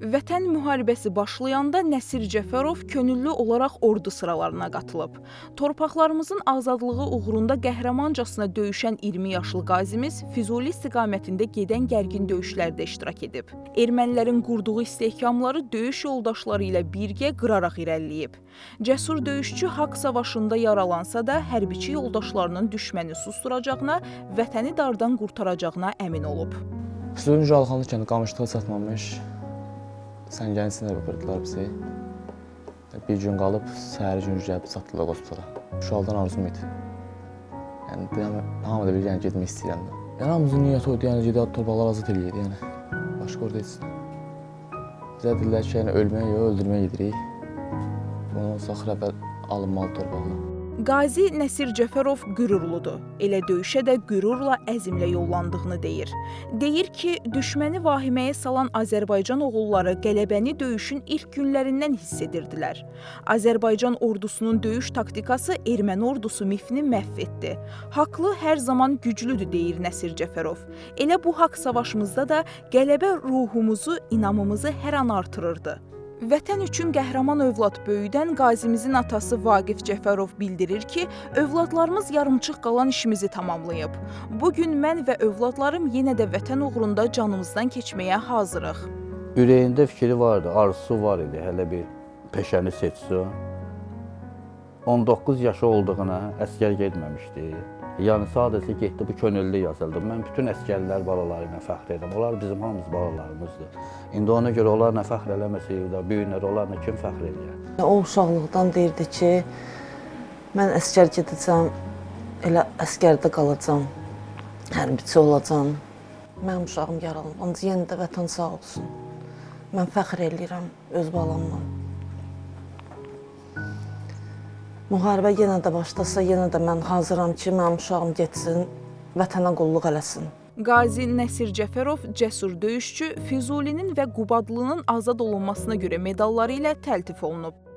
Vətən müharibəsi başlayanda Nəsir Cəfərov könüllü olaraq ordu sıralarına qatılıb. Torpaqlarımızın azadlığı uğrunda qəhrəmancasına döyüşən 20 yaşlı qazimiz Füzuli istiqamətində gedən gərgin döyüşlərdə iştirak edib. Ermənilərin qurduğu istehkamları döyüş yoldaşları ilə birgə qıraraq irəliləyib. Cəsur döyüşçü haqq savaşında yaralansa da hərbiçi yoldaşlarının düşməni susturacağına, vətəni dardan qurtaracağına əmin olub. Füzulinin Jalxanlı qamışlığa çatmamış səngənin içində öpürdülər bizi. Bir gün qalıb, səhəri gün gəlib çatdılar hospitala. Uşaqdan arzum idi. Yəni, hamı da bilir, yəni getmək istəyirəm də. Yəni, hamımızın niyyəti o idi, yəni gedib torpaqlar azad eləyir, yəni. Başqa orada heç. Bizə dedilər ki, yəni ölməyə yox, öldürməyə gedirik. Bundan sonra xırəbə alınmalı torpaqlar. Qazi Nəsir Cəfərov qürurludur. Elə döyüşə də qürurla, əzmlə yollandığını deyir. Deyir ki, düşməni vahiməyə salan Azərbaycan oğulları qələbəni döyüşün ilk günlərindən hiss edirdilər. Azərbaycan ordusunun döyüş taktikası erməni ordusu mifini məhv etdi. Haqlı hər zaman güclüdür deyir Nəsir Cəfərov. Elə bu haqq savaşımızda da qələbə ruhumuzu, inamımızı hər an artırırdı. Vətən üçün qəhrəman övlad böyüdən qazimizin atası Vaqif Cəfərov bildirir ki, övladlarımız yarımçıq qalan işimizi tamamlayıb. Bu gün mən və övladlarım yenə də vətən uğrunda canımızdan keçməyə hazırıq. Ürəyində fikri vardı, arzusu var idi, hələ bir peşəni seçsin. 19 yaşı olduğuna əskər getməmişdi. Yəni sadəcə getdi bu könüllü yazıldı. Mən bütün əskərlər balaları ilə fəxr edirəm. Onlar bizim hamımız balalarımızdır. İndi ona görə onlarla fəxr eləməsək də, böyüklər onlarla kim fəxr edir? O uşaqlıqdan deyirdi ki, mən əskər gedəcəm, elə əskərdə qalacam, hərbiçi olacam. Mənim uşağım yaralanıb, ancaq yenə də vətən sağ olsun. Mən fəxr eləyirəm öz balamla. Müharibə yenə də başlasa, yenə də mən hazıram ki, mənim uşağım getsin, vətənə qulluq eləsin. Qazi Nəsir Cəfərov cəsur döyüşçü Füzulinin və Qubadlının azad olunmasına görə medalları ilə təltif olunub.